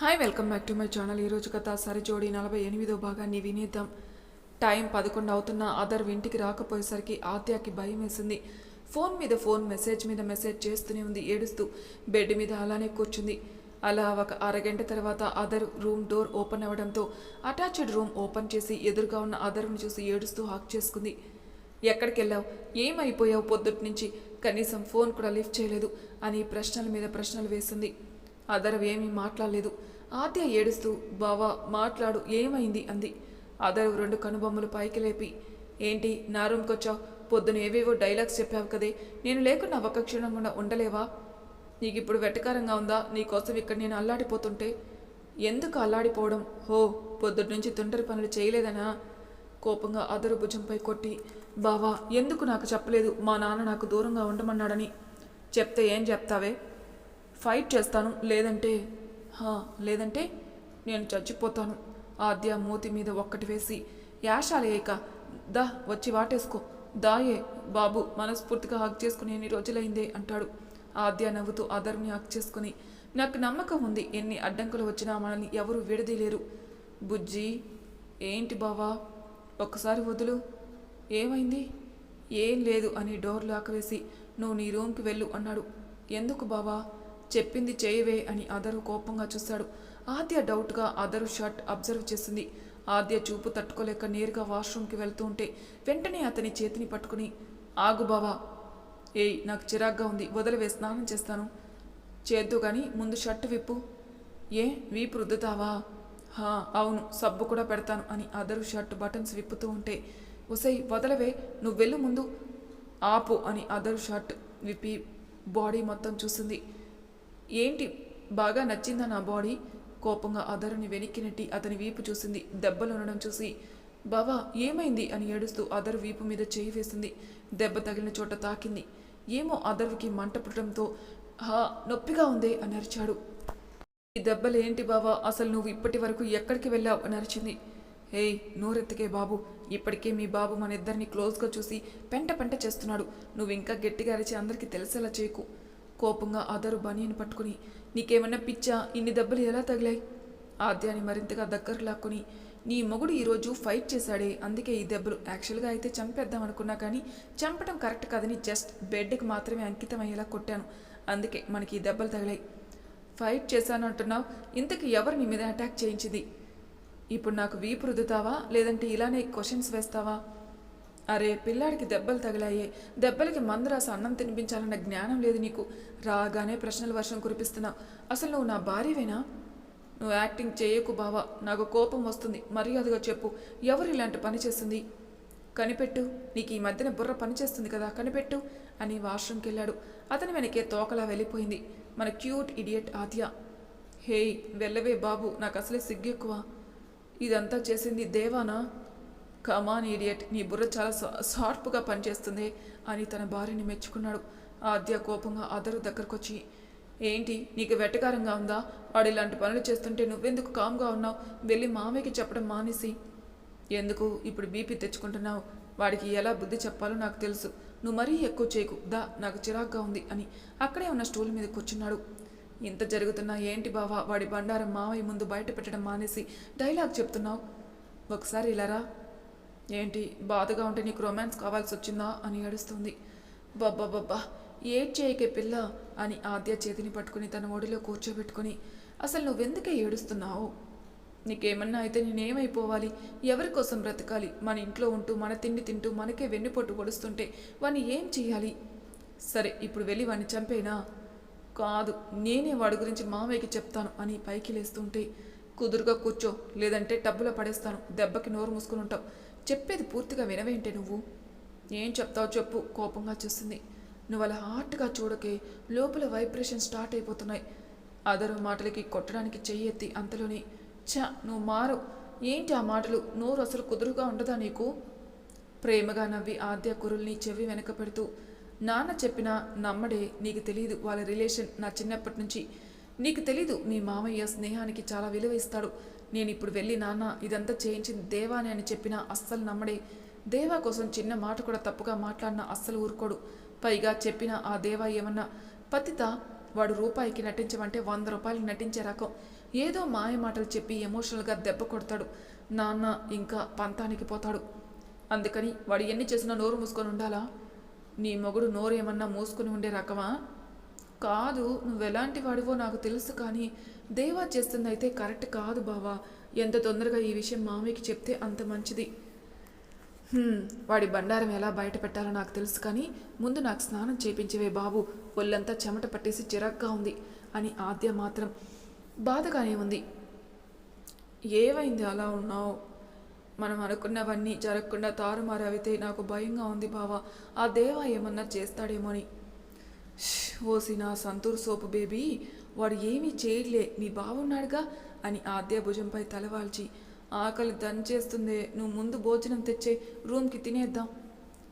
Hi welcome back to my channel ఈరోజు కథ సరిజోడి నలభై ఎనిమిదో భాగాన్ని వినేద్దాం. టైం పదకొండు అవుతున్నా అదర్ ఇంటికి రాకపోయేసరికి ఆద్యాకి భయం వేసింది. ఫోన్ మీద ఫోన్ మెసేజ్ మీద మెసేజ్ చేస్తూనే ఉంది ఏడుస్తూ. బెడ్ మీద అలానే కూర్చుంది. అలా ఒక అరగంట తర్వాత అదర్ రూమ్ డోర్ ఓపెన్ అవ్వడంతో అటాచ్డ్ రూమ్ ఓపెన్ చేసి ఎదురుగా ఉన్న అదర్ని చూసి ఏడుస్తూ హాక్ చేసుకుంది. ఎక్కడికి వెళ్ళావు? ఏమైపోయావు పొద్దుటి నుంచి? కనీసం ఫోన్ కూడా లిఫ్ట్ చేయలేదు అని ప్రశ్నల మీద ప్రశ్నలు వేసింది. అదర్ ఏమీ మాట్లాడలేదు. ఆత్య ఏడుస్తూ బావా మాట్లాడు ఏమైంది? అంది. అదర్ రెండు కనుబొమ్మలు పైకి లేపి ఏంటి నా రూమ్కి వచ్చావు పొద్దున ఏవేవో డైలాగ్స్ చెప్పావు కదే. నేను లేకున్నా ఒక్క క్షణం కూడా ఉండలేవా? నీకు ఇప్పుడు వెటకారంగా ఉందా? నీకోసం ఇక్కడ నేను అల్లాడిపోతుంటే. ఎందుకు అల్లాడిపోవడం? హో పొద్దుటి నుంచి తుంటరి పనులు చేయలేదనా? కోపంగా అదరు భుజంపై కొట్టి బావా ఎందుకు నాకు చెప్పలేదు? మా నాన్న నాకు దూరంగా ఉండమన్నాడని. చెప్తే ఏం చెప్తావే? ఫైట్ చేస్తాను. లేదంటే హా లేదంటే నేను చచ్చిపోతాను. ఆద్య మూతి మీద ఒక్కటి వేసి యాషాలేయక దా వచ్చి వాటేసుకో. దాయే బాబు మనస్ఫూర్తిగా హక్ చేసుకుని ఎన్ని రోజులైందే అంటాడు. ఆద్య నవ్వుతూ అదర్ని హక్ చేసుకుని నాకు నమ్మకం ఉంది ఎన్ని అడ్డంకులు వచ్చినా మనల్ని ఎవరు విడదీయలేరు. బుజ్జి ఏంటి బావా? ఒక్కసారి వదులు. ఏమైంది? ఏం లేదు అని డోర్ లాక్ నువ్వు నీ రూమ్కి వెళ్ళు అన్నాడు. ఎందుకు బావా? చెప్పింది చేయవే అని అదరు కోపంగా చూశాడు. ఆద్య డౌట్గా అదరు షర్ట్ అబ్జర్వ్ చేసింది. ఆద్య చూపు తట్టుకోలేక నేరుగా వాష్రూమ్కి వెళ్తూ ఉంటే వెంటనే అతని చేతిని పట్టుకుని ఆగు బావా. ఏయ్ నాకు చిరాగ్గా ఉంది. వదిలివే స్నానం చేస్తాను. చేద్దు కానీ ముందు షర్ట్ విప్పు. ఏ వీపు రుద్దుతావా? హా అవును సబ్బు కూడా పెడతాను అని అదరు షర్ట్ బటన్స్ విప్పుతూ ఉంటే ఉసై వదలవే నువ్వు వెళ్ళు ముందు. ఆపు అని అదరు షర్ట్ విప్పి బాడీ మొత్తం చూసింది. ఏంటి? బాగా నచ్చిందా నా బాడీ? కోపంగా అదరుని వెనక్కి నెట్టి అతని వీపు చూసింది. దెబ్బలు ఉండడం చూసి బావా ఏమైంది? అని ఏడుస్తూ అదరు వీపు మీద చేయి వేసింది. దెబ్బ తగిలిన చోట తాకింది. ఏమో అదరుకి మంట పుట్టడంతో హా నొప్పిగా ఉందే అని అరిచాడు. ఈ దెబ్బలు ఏంటి బావా? అసలు నువ్వు ఇప్పటి వరకు ఎక్కడికి వెళ్ళావు? అని అరిచింది. హేయ్ నోరెత్తికే బాబు. ఇప్పటికే మీ బాబు మన ఇద్దరిని క్లోజ్గా చూసి పెంట పెంట చేస్తున్నాడు. నువ్వు ఇంకా గట్టిగా అరిచి అందరికీ తెలిసేలా చేయకు. కోపంగా ఆధారు బనీని పట్టుకుని నీకేమన్నా పిచ్చా? ఇన్ని దెబ్బలు ఎలా తగిలాయి? ఆద్యాన్ని మరింతగా దగ్గర లాక్కుని నీ మొగుడు ఈరోజు ఫైట్ చేశాడే అందుకే ఈ దెబ్బలు యాక్చువల్గా అయితే చంపేద్దాం అనుకున్నా కానీ చంపడం కరెక్ట్ కాదని జస్ట్ బెడ్కి మాత్రమే అంకితం అయ్యేలా కొట్టాను. అందుకే మనకి ఈ దెబ్బలు తగిలాయి. ఫైట్ చేశాను అంటున్నావు? ఇంతకు ఎవరు నీ మీద అటాక్ చేయించింది? ఇప్పుడు నాకు వీపు రుద్దుతావా? లేదంటే ఇలానే క్వశ్చన్స్ వేస్తావా? అరే పిల్లాడికి దెబ్బలు తగిలాయి. దెబ్బలకి మందు అన్నం తినిపించాలన్న జ్ఞానం లేదు నీకు. రాగానే ప్రశ్నల వర్షం కురిపిస్తున్నావు అసలు నువ్వు నా భార్యవేనా? నువ్వు యాక్టింగ్ చేయకు బావా. నాకు కోపం వస్తుంది. మర్యాదగా చెప్పు. ఎవరు ఇలాంటి పని చేస్తుంది? కనిపెట్టు. నీకు ఈ మధ్యన బుర్ర పనిచేస్తుంది కదా. కనిపెట్టు అని వాష్రూమ్కి వెళ్ళాడు అతని వెనకే తోకలా వెళ్ళిపోయింది. మన క్యూట్ ఇడియట్ ఆద్య. హేయ్ వెళ్ళవే బాబు. నాకు అసలే సిగ్గెక్కువ. ఇదంతా చేసింది దేవానా? కమాన్ ఈడియట్ నీ బుర్ర చాలా షార్ప్గా పనిచేస్తుంది అని తన భార్యని మెచ్చుకున్నాడు. ఆద్య కోపంగా అదరు దగ్గరకొచ్చి ఏంటి? నీకు వెటకారంగా ఉందా? వాడు ఇలాంటి పనులు చేస్తుంటే నువ్వెందుకు కామ్గా ఉన్నావు? వెళ్ళి మామయ్యకి చెప్పడం మానేసి. ఎందుకు? ఇప్పుడు బీపీ తెచ్చుకుంటున్నావు. వాడికి ఎలా బుద్ధి చెప్పాలో నాకు తెలుసు. నువ్వు మరీ ఎక్కువ చేయకు. దా నాకు చిరాగ్గా ఉంది అని అక్కడే ఉన్న స్టూల్ మీద కూర్చున్నాడు. ఇంత జరుగుతున్నా ఏంటి బావా? వాడి బండారం మావయ్య ముందు బయట పెట్టడం మానేసి డైలాగ్ చెప్తున్నావు. ఒకసారి ఇలారా ఏంటి? బాధగా ఉంటే నీకు రొమాన్స్ కావాల్సి వచ్చిందా? అని ఏడుస్తుంది. బబ్బా ఏడ్ చేయకే పిల్ల అని ఆద్య చేతిని పట్టుకుని తన ఒడిలో కూర్చోబెట్టుకుని అసలు నువ్వెందుకే ఏడుస్తున్నావు? నీకేమన్నా అయితే నేనేమైపోవాలి? ఎవరి కోసం బ్రతకాలి? మన ఇంట్లో ఉంటూ మన తిండి తింటూ మనకే వెన్నుపొట్టు పొడుస్తుంటే వాణ్ణి ఏం చేయాలి సరే ఇప్పుడు వెళ్ళి వాణ్ణి చంపేనా? కాదు నేనే వాడి గురించి మామయ్యకి చెప్తాను అని పైకి లేస్తుంటే కుదురుగా కూర్చో లేదంటే టబ్బులో పడేస్తాను దెబ్బకి నోరు మూసుకుని ఉంటావు. చెప్పేది పూర్తిగా వినవేంటే నువ్వు? ఏం చెప్తావు చెప్పు కోపంగా చూస్తుంది. నువ్వు అలా హార్ట్గా చూడకే లోపల వైబ్రేషన్ స్టార్ట్ అయిపోతున్నాయి. అదరు మాటలకి కొట్టడానికి చెయ్యెత్తి అంతలోనే ఛ నువ్వు మారు ఏంటి ఆ మాటలు? నోరు అసలు కుదురుగా ఉండదా నీకు? ప్రేమగా నవ్వి ఆద్య కురుల్ని చెవి వెనక పెడుతూ నాన్న చెప్పినా నమ్మడే నీకు తెలియదు వాళ్ళ రిలేషన్ నా చిన్నప్పటి నుంచి. నీకు తెలీదు మీ మామయ్య స్నేహానికి చాలా విలువ ఇస్తాడు. నేను ఇప్పుడు వెళ్ళి నాన్న ఇదంతా చేయించింది దేవాని అని చెప్పినా అస్సలు నమ్మడే. దేవా కోసం చిన్న మాట కూడా తప్పుగా మాట్లాడినా అస్సలు ఊరుకోడు. పైగా చెప్పిన ఆ దేవా ఏమన్నా పతిత వాడు రూపాయికి నటించమంటే వంద రూపాయలు నటించే రకం. ఏదో మాయ మాటలు చెప్పి ఎమోషనల్గా దెబ్బ కొడతాడు. నాన్న ఇంకా పంతానికి పోతాడు. అందుకని వాడు ఎన్ని చేసినా నోరు మూసుకొని ఉండాలా? నీ మొగుడు నోరు ఏమన్నా మూసుకొని ఉండే రకమా? కాదు నువ్వు ఎలాంటి వాడివో నాకు తెలుసు కానీ దేవా చేస్తుంది అయితే కరెక్ట్ కాదు బావా. ఎంత తొందరగా ఈ విషయం మామయ్యకి చెప్తే అంత మంచిది. వాడి బండారం ఎలా బయట పెట్టాలో నాకు తెలుసు కానీ ముందు నాకు స్నానం చేపించేవే బాబు. ఒళ్ళంతా చెమట పట్టేసి చిరాగ్గా ఉంది అని ఆద్య మాత్రం బాధగానే ఉంది. ఏమైంది అలా ఉన్నావు? మనం అనుకున్నవన్నీ జరగకుండా అయితే నాకు భయంగా ఉంది బావా. ఆ దేవా ఏమన్నా చేస్తాడేమో అని ఓసి నా సంతూర్ సోపు బేబీ వాడు ఏమీ చేయట్లే నీ బావున్నాడుగా అని ఆద్య భుజంపై తలవాల్చి ఆకలి దంచేస్తుందే నువ్వు ముందు భోజనం తెచ్చే రూమ్కి తినేద్దాం.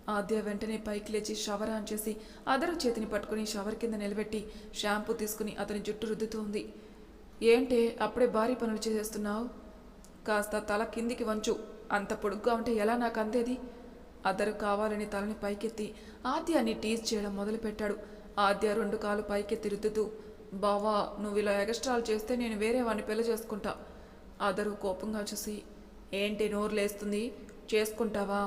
ఆద్య వెంటనే పైకి లేచి షవర్ ఆన్ చేసి అదరు చేతిని పట్టుకుని షవర్ కింద నిలబెట్టి షాంపూ తీసుకుని అతని జుట్టు రుద్దుతోంది. ఏంటే అప్పుడే భారీ పనులు చేసేస్తున్నావు? కాస్త తల కిందికి వంచు అంత పొడుగ్గా ఉంటే ఎలా నాకు అందేది? అద్దరు కావాలని తలని పైకెత్తి ఆద్యాన్ని టీజ్ చేయడం మొదలుపెట్టాడు. ఆద్య రెండు కాలు పైకి తిరుగుతూ బావా నువ్వు ఇలా ఎగస్ట్రాలు చేస్తే నేను వేరే వాడిని పెళ్ళి చేసుకుంటా. ఆదరు కోపంగా చూసి ఏంటి నోరు లేస్తుంది? చేసుకుంటావా?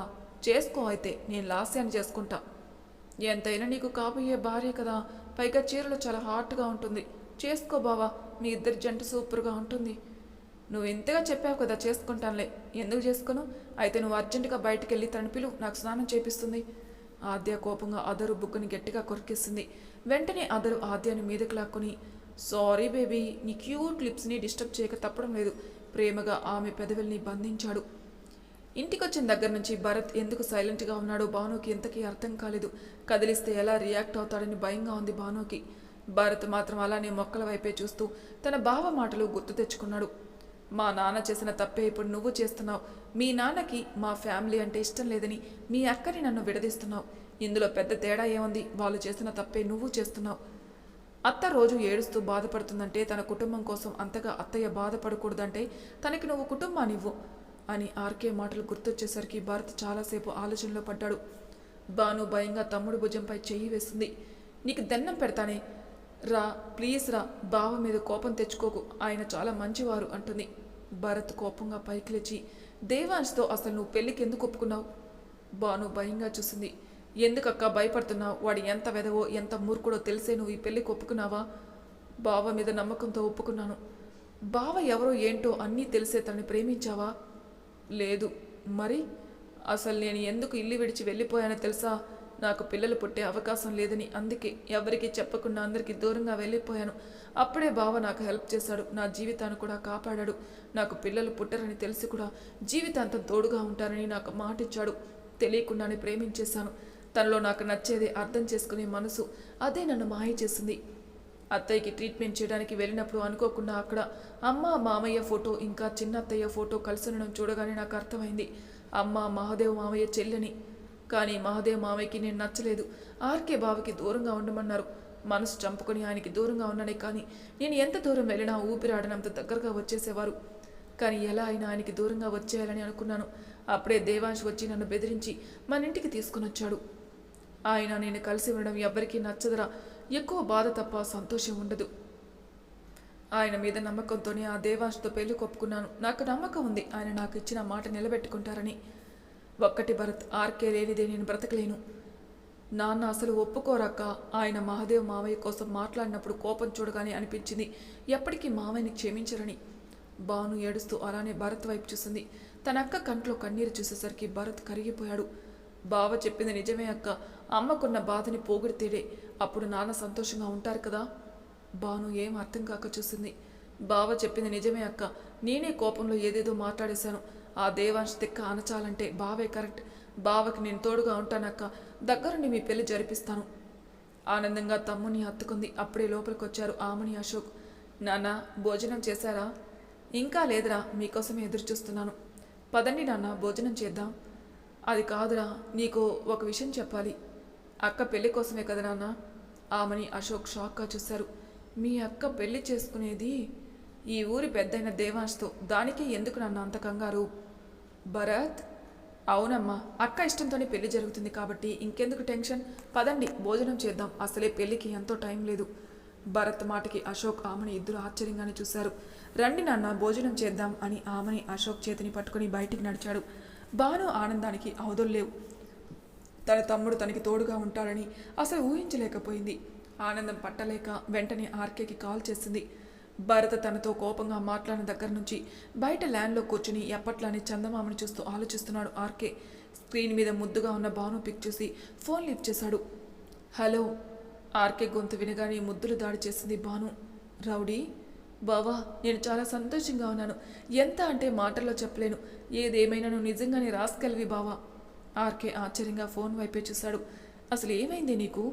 చేసుకో అయితే నేను లాస్యాన్ని చేసుకుంటా. ఎంతైనా నీకు కాబోయే భార్య కదా పైగా చీరలు చాలా హాట్గా ఉంటుంది. చేసుకో బావా మీ ఇద్దరి జంట సూపర్గా ఉంటుంది. నువ్వు ఇంతగా చెప్పావు కదా చేసుకుంటానులే. ఎందుకు చేసుకోను? అయితే నువ్వు అర్జెంటుగా బయటికి వెళ్ళి తన పిలు నాకు స్నానం చేపిస్తుంది. ఆద్య కోపంగా అదరు బుగ్గని గట్టిగా కొరికేసింది. వెంటనే అదరు ఆద్యని మీదకి లాక్కొని సారీ బేబీ నీ క్యూట్ లిప్స్ని డిస్టర్బ్ చేయక తప్పడం లేదు. ప్రేమగా ఆమె పెదవుల్ని బంధించాడు. ఇంటికొచ్చిన దగ్గర నుంచి భరత్ ఎందుకు సైలెంట్గా ఉన్నాడో భానుకి ఎంతకీ అర్థం కాలేదు. కదిలిస్తే ఎలా రియాక్ట్ అవుతాడని భయంగా ఉంది భానుకి. భరత్ మాత్రం అలానే మొక్కల వైపే చూస్తూ తన బావ మాటలు గుర్తు తెచ్చుకున్నాడు. మా నాన్న చేసిన తప్పే ఇప్పుడు నువ్వు చేస్తున్నావు. మీ నాన్నకి మా ఫ్యామిలీ అంటే ఇష్టం లేదని మీ అక్కని నన్ను విడదీస్తున్నావు. ఇందులో పెద్ద తేడా ఏముంది? వాళ్ళు చేసిన తప్పే నువ్వు చేస్తున్నావు. అత్త రోజు ఏడుస్తూ బాధపడుతుందంటే తన కుటుంబం కోసం అంతగా అత్తయ్య బాధపడకూడదంటే తనకి నువ్వు కుటుంబానివ్వు అని ఆర్కే మాటలు గుర్తొచ్చేసరికి భారత్ చాలాసేపు ఆలోచనలో పడ్డాడు. బాను భయంగా తమ్ముడు భుజంపై చెయ్యి వేస్తుంది నీకు దన్నం పెడతానే. రా ప్లీజ్ రా బావ మీద కోపం తెచ్చుకోకు. ఆయన చాలా మంచివారు అంటుంది. భరత్ కోపంగా పైకి లేచి దేవాంశ్తో అసలు నువ్వు పెళ్ళికి ఎందుకు ఒప్పుకున్నావు? బాను భయంగా చూసింది. ఎందుకక్క భయపడుతున్నావు? వాడు ఎంత వెదవో ఎంత మూర్ఖుడో తెలిసే నువ్వు ఈ పెళ్ళికి ఒప్పుకున్నావా? బావ మీద నమ్మకంతో ఒప్పుకున్నాను. బావ ఎవరో ఏంటో అన్నీ తెలిసే తనని ప్రేమించావా? లేదు. మరి? అసలు నేను ఎందుకు ఇల్లు విడిచి వెళ్ళిపోయానో తెలుసా? నాకు పిల్లలు పుట్టే అవకాశం లేదని అందుకే ఎవరికీ చెప్పకుండా అందరికీ దూరంగా వెళ్ళిపోయాను. అప్పుడే బావ నాకు హెల్ప్ చేశాడు. నా జీవితాన్ని కూడా కాపాడాడు. నాకు పిల్లలు పుట్టరని తెలిసి కూడా జీవితాంతం తోడుగా ఉంటారని నాకు మాటిచ్చాడు. తెలియకుండానే ప్రేమించేశాను. తనలో నాకు నచ్చేది అర్థం చేసుకునే మనసు అదే నన్ను మాయ చేసింది. అత్తయ్యకి ట్రీట్మెంట్ చేయడానికి వెళ్ళినప్పుడు అనుకోకుండా అక్కడ అమ్మ మామయ్య ఫోటో ఇంకా చిన్న అత్తయ్య ఫోటో కలిసి ఉండడం చూడగానే నాకు అర్థమైంది. అమ్మ మహాదేవ్ మామయ్య చెల్లెని కానీ మహదేవ్ మామయ్యకి నేను నచ్చలేదు. ఆర్కే బావకి దూరంగా ఉండమన్నారు. మనసు చంపుకొని ఆయనకి దూరంగా ఉన్నానే కానీ నేను ఎంత దూరం వెళ్ళినా ఊపిరాడనంత దగ్గరగా వచ్చేసేవారు. కానీ ఎలా అయినా ఆయనకి దూరంగా వచ్చేయాలని అనుకున్నాను. అప్పుడే దేవాంశ్ వచ్చి నన్ను బెదిరించి మన ఇంటికి తీసుకుని వచ్చాడు. ఆయన నేను కలిసి ఉండడం ఎవ్వరికీ నచ్చదురా. ఎక్కువ బాధ తప్ప సంతోషం ఉండదు. ఆయన మీద నమ్మకంతోనే ఆ దేవాంశ్తో పెళ్ళి కొప్పుకున్నాను. నాకు నమ్మకం ఉంది. ఆయన నాకు ఇచ్చిన మాట నిలబెట్టుకుంటారని. ఒక్కటి భరత్ ఆర్కే లేనిదే నేను బ్రతకలేను. నాన్న అసలు ఒప్పుకోరాక ఆయన మహాదేవ్ మావయ్య కోసం మాట్లాడినప్పుడు కోపం చూడగానే అనిపించింది ఎప్పటికీ మావయ్యని క్షమించరని. బాను ఏడుస్తూ అలానే భరత్ వైపు చూసింది. తన అక్క కంట్లో కన్నీరు చూసేసరికి భరత్ కరిగిపోయాడు. బావ చెప్పింది నిజమే అక్క అమ్మకున్న బాధని పోగొడితేడే అప్పుడు నాన్న సంతోషంగా ఉంటారు కదా. బాను ఏం అర్థం కాక చూసింది. బావ చెప్పింది నిజమే అక్క నేనే కోపంలో ఏదేదో మాట్లాడేశాను. ఆ దేవాంశ్ తిక్క అనచాలంటే బావే కరెక్ట్. బావకి నేను తోడుగా ఉంటానక్క. దగ్గరుండి మీ పెళ్ళి జరిపిస్తాను. ఆనందంగా తమ్ముని హత్తుకుంది. అప్పుడే లోపలికి వచ్చారు ఆమని అశోక్. నాన్న భోజనం చేశారా? ఇంకా లేదురా మీకోసం ఎదురు చూస్తున్నాను పదండి నాన్న భోజనం చేద్దాం. అది కాదురా నీకు ఒక విషయం చెప్పాలి. అక్క పెళ్ళి కోసమే కదా నాన్న? ఆమని అశోక్ షాక్గా చూశారు. మీ అక్క పెళ్ళి చేసుకునేది ఈ ఊరి పెద్దయిన దేవాంశ్తో దానికి ఎందుకు నన్ను అంత కంగారు? భరత్? అవునమ్మా అక్క ఇష్టంతోనే పెళ్ళి జరుగుతుంది కాబట్టి ఇంకెందుకు టెన్షన్? పదండి భోజనం చేద్దాం. అసలే పెళ్ళికి ఎంతో టైం లేదు. భరత్ మాటకి అశోక్ ఆమెను ఇద్దరు ఆశ్చర్యంగానే చూశారు. రండి నాన్న భోజనం చేద్దాం అని ఆమెని అశోక్ చేతిని పట్టుకుని బయటికి నడిచాడు. భాను ఆనందానికి అవదొల్లేవు తన తమ్ముడు తనకి తోడుగా ఉంటాడని అసలు ఊహించలేకపోయింది. ఆనందం పట్టలేక వెంటనే ఆర్కేకి కాల్ చేసింది. భరత తనతో కోపంగా మాట్లాడిన దగ్గర నుంచి బయట ల్యాండ్లో కూర్చుని ఎప్పట్లానే చందమామని చూస్తూ ఆలోచిస్తున్నాడు ఆర్కే. స్క్రీన్ మీద ముద్దుగా ఉన్న భాను పిక్ చూసి ఫోన్ లిఫ్ట్ చేశాడు. హలో. ఆర్కే గొంతు వినగానే ముద్దులు దాడి చేసింది భాను. రౌడీ. బావా నేను చాలా సంతోషంగా ఉన్నాను. ఎంత అంటే మాటల్లో చెప్పలేను. ఏదేమైనా నువ్వు నిజంగానే రాసుకెళ్ళవి బావా? ఆర్కే ఆశ్చర్యంగా ఫోన్ వైపే చూశాడు. అసలు ఏమైంది నీకు?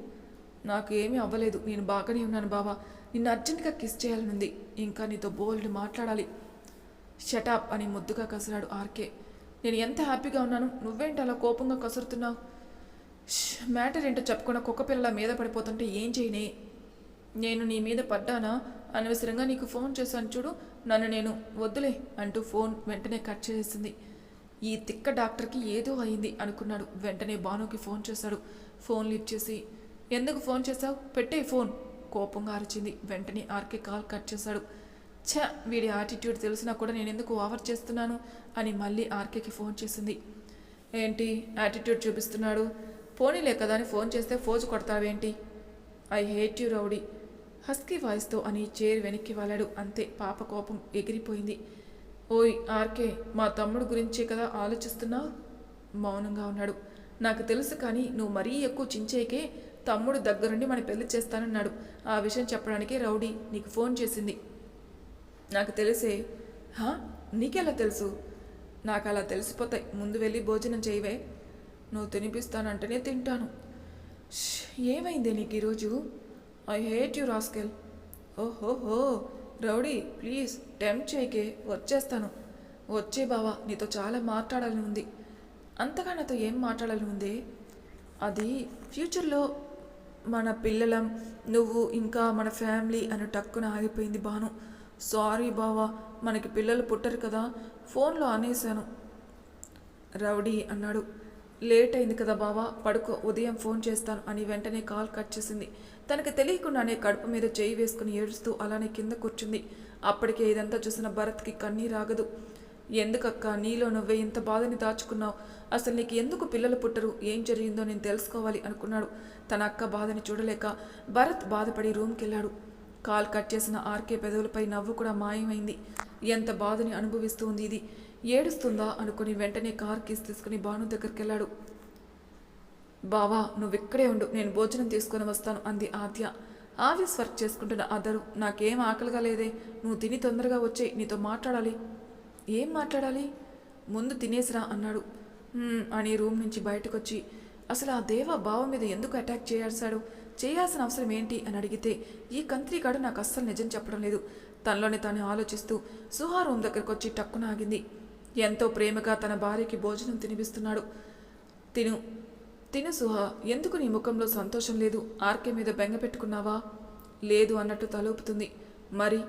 నాకు ఏమీ అవ్వలేదు. నేను బాగానే ఉన్నాను బావా. నిన్ను అర్జెంటుగా కిస్ చేయాలనుంది. ఇంకా నీతో బోల్డ్ మాట్లాడాలి. షటాప్ అని ముద్దుగా కసిరాడు ఆర్కే. నేను ఎంత హ్యాపీగా ఉన్నాను? నువ్వేంటి అలా కోపంగా కసురుతున్నావు? మ్యాటర్ ఏంటో చెప్పకుండా కుక్కపిల్లల మీద పడిపోతుంటే ఏం చేయనే? నేను నీ మీద పడ్డానా? అనవసరంగా నీకు ఫోన్ చేశాను చూడు. నన్ను నేను వద్దులే అంటూ ఫోన్ వెంటనే కట్ చేసింది ఈ తిక్క డాక్టర్కి ఏదో అయింది అనుకున్నాడు. వెంటనే భానుకి ఫోన్ చేశాడు. ఫోన్ లిఫ్ట్ చేసి ఎందుకు ఫోన్ చేశావు? పెట్టే ఫోన్. కోపంగా అరిచింది. వెంటనే ఆర్కే కాల్ కట్ చేశాడు. ఛ వీడి యాటిట్యూడ్ తెలిసినా కూడా నేను ఎందుకు ఓవర్ చేస్తున్నాను? అని మళ్ళీ ఆర్కేకి ఫోన్ చేసింది. ఏంటి? యాటిట్యూడ్ చూపిస్తున్నాడు. పోనీలే కదా అని ఫోన్ చేస్తే ఫోజు కొడతావేంటి? I hate you rowdy. Husky వాయిస్తో అని చైర్ వెనక్కి వాలాడు. అంతే పాప కోపం ఎగిరిపోయింది. ఓయ్ ఆర్కే మా తమ్ముడు గురించే కదా ఆలోచిస్తున్నా? మౌనంగా ఉన్నాడు. నాకు తెలుసు కానీ నువ్వు మరీ ఎక్కువ చించేకే తమ్ముడు దగ్గరుండి మన పెళ్ళి చేస్తానన్నాడు. ఆ విషయం చెప్పడానికి రౌడీ నీకు ఫోన్ చేసింది. నాకు తెలిసే హా? నీకెలా తెలుసు? నాకు అలా తెలిసిపోతాయి. ముందు వెళ్ళి భోజనం చేయవే. నువ్వు తినిపిస్తానంటేనే తింటాను. ఏమైంది నీకు ఈరోజు? I hate you rascal. ఓహోహో రౌడీ ప్లీజ్ టెంప్ట్ చేయకే వచ్చేస్తాను. వచ్చే బావా నీతో చాలా మాట్లాడాలని ఉంది. అంతగా నాతో ఏం మాట్లాడాలని ఉంది? అది ఫ్యూచర్లో మన పిల్లలం నువ్వు ఇంకా మన ఫ్యామిలీ అని టక్కున ఆగిపోయింది బాను సారీ బావా మనకి పిల్లలు పుట్టరు కదా ఫోన్లో అనేశాను. రౌడీ అన్నాడు. లేట్ అయింది కదా బావా పడుకో ఉదయం ఫోన్ చేస్తాను అని వెంటనే కాల్ కట్ చేసింది. తనకు తెలియకుండానే కడుపు మీద చేయి వేసుకుని ఏడుస్తూ అలానే కింద కూర్చుంది. అప్పటికే ఇదంతా చూసిన భరత్కి కన్నీ రాగదు ఎందుకక్క? నీలో నువ్వే ఇంత బాధని దాచుకున్నావు. అసలు నీకు ఎందుకు పిల్లలు పుట్టరు? ఏం జరిగిందో నేను తెలుసుకోవాలి అనుకున్నాడు. తన అక్క బాధని చూడలేక భరత్ బాధపడి రూమ్కి వెళ్ళాడు కాల్ కట్ చేసిన ఆర్కే పెదవులపై నవ్వు కూడా మాయమైంది. ఎంత బాధని అనుభవిస్తూ ఉంది ఇది? ఏడుస్తుందా? అనుకుని వెంటనే కార్ కీస్ తీసుకుని భాను దగ్గరికి వెళ్ళాడు బావా నువ్వు ఇక్కడే ఉండు. నేను భోజనం తీసుకొని వస్తాను అంది ఆద్య. ఆఫీస్ వర్క్ చేసుకుంటున్న అదరు. నాకేం ఆకలిగా లేదే. నువ్వు తిని తొందరగా వచ్చే నీతో మాట్లాడాలి. ఏం మాట్లాడాలి? ముందు తినేసిరా అన్నాడు. అని రూమ్ నుంచి బయటకొచ్చి అసలు ఆ దేవ బావ మీద ఎందుకు అటాక్ చేయాల్సాడు చేయాల్సిన అవసరం ఏంటి? అని అడిగితే ఈ కంత్రికాడు నాకు అస్సలు నిజం చెప్పడం లేదు. తనలోనే తాను ఆలోచిస్తూ సుహా రూమ్ దగ్గరకు వచ్చి టక్కున ఆగింది. ఎంతో ప్రేమగా తన భార్యకి భోజనం తినిపిస్తున్నాడు. తిను తిను సుహా ఎందుకు నీ ముఖంలో సంతోషం లేదు? ఆర్కే మీద బెంగ పెట్టుకున్నావా? లేదు అన్నట్టు తలూపుతుంది. మరి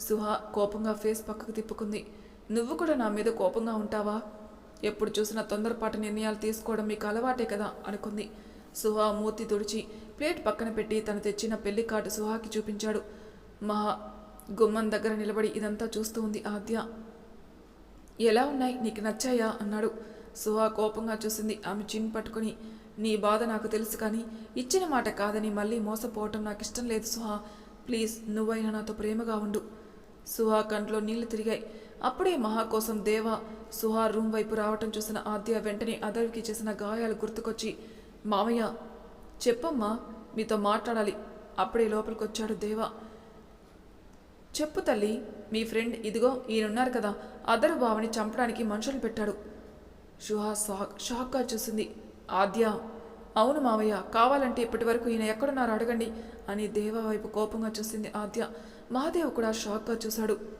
సుహా కోపంగా ఫేస్ పక్కకు తిప్పుకుంది. నువ్వు కూడా నా మీద కోపంగా ఉంటావా? ఎప్పుడు చూసినా తొందరపాటు నిర్ణయాలు తీసుకోవడం మీకు అలవాటే కదా అనుకుంది. సుహా మూర్తి తుడిచి ప్లేట్ పక్కన పెట్టి తను తెచ్చిన పెళ్ళి కార్డు సుహాకి చూపించాడు. మహా గుమ్మం దగ్గర నిలబడి ఇదంతా చూస్తూ ఉంది ఆద్య. ఎలా ఉన్నాయి? నీకు నచ్చాయా? అన్నాడు. సుహా కోపంగా చూసింది ఆమె చిన్ పట్టుకుని. నీ బాధ నాకు తెలుసు కానీ ఇచ్చిన మాట కాదని మళ్ళీ మోసపోవటం నాకు ఇష్టం లేదు సుహా. ప్లీజ్ నువ్వైనా నాతో ప్రేమగా ఉండు. సుహా కంట్లో నీళ్ళు తిరిగాయి. అప్పుడే మహా కోసం దేవ సుహా రూమ్ వైపు రావటం చూసిన ఆద్య వెంటనే అదవికి చేసిన గాయాలు గుర్తుకొచ్చి మామయ్య చెప్పమ్మా మీతో మాట్లాడాలి. అప్పుడే లోపలికి వచ్చాడు దేవా. చెప్పు తల్లి మీ ఫ్రెండ్ ఇదిగో ఈయనున్నారు కదా అదరు బావని చంపడానికి మనుషులు పెట్టాడు. షుహా షాక్ షాక్గా చూసింది. ఆద్య అవును మావయ్య కావాలంటే ఇప్పటి వరకు ఈయన ఎక్కడున్నారో అడగండి అని దేవ వైపు కోపంగా చూసింది ఆద్య. మహాదేవ్ కూడా షాక్గా చూశాడు.